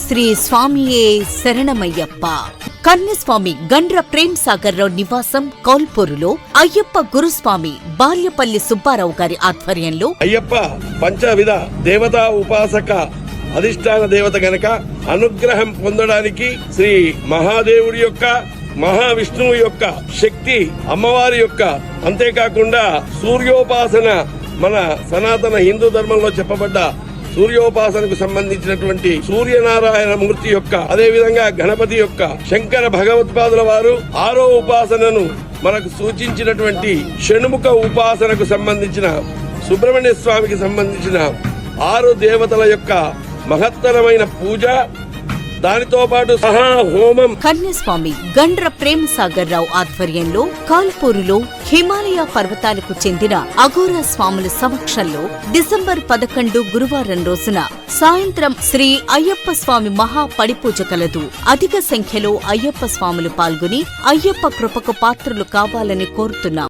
శ్రీ స్వామియే శరణమయ్యప్ప. కన్యస్వామి గండ్ర ప్రేమ్ సాగర్ రావు నివాసం కౌల్పూరులో అయ్యప్ప గురుస్వామి బాల్యపల్లి సుబ్బారావు గారి ఆధ్వర్యంలో అయ్యప్ప పంచవిధ దేవతా ఉపాసక అధిష్టాన దేవత గనక అనుగ్రహం పొందడానికి శ్రీ మహాదేవుడి యొక్క మహావిష్ణువు యొక్క శక్తి అమ్మవారి యొక్క అంతేకాకుండా సూర్యోపాసన మన సనాతన హిందూ ధర్మంలో చెప్పబడ్డ సూర్యోపాసనకు సంబంధించినటువంటి సూర్యనారాయణ మూర్తి యొక్క అదే విధంగా గణపతి యొక్క శంకర భగవత్పాదుల వారు ఆరో ఉపాసనను మనకు సూచించినటువంటి షణ్ముఖ ఉపాసనకు సంబంధించిన సుబ్రహ్మణ్య స్వామికి సంబంధించిన ఆరు దేవతల యొక్క మహత్తరమైన పూజ దానితో పాటు సహా హోమం. కన్యస్వామి గండ్ర ప్రేమ సాగర్ రావు ఆధ్వర్యంలో కాల్పూరులో హిమాలయ పర్వతాలకు చెందిన అఘోరా స్వాముల సమక్షంలో డిసెంబర్ పదకొండు గురువారం రోజున సాయంత్రం శ్రీ అయ్యప్ప స్వామి మహా పడిపూజ కలదు. అధిక సంఖ్యలో అయ్యప్ప స్వాములు పాల్గొని అయ్యప్ప కృపకు పాత్రలు కావాలని కోరుతున్నాం.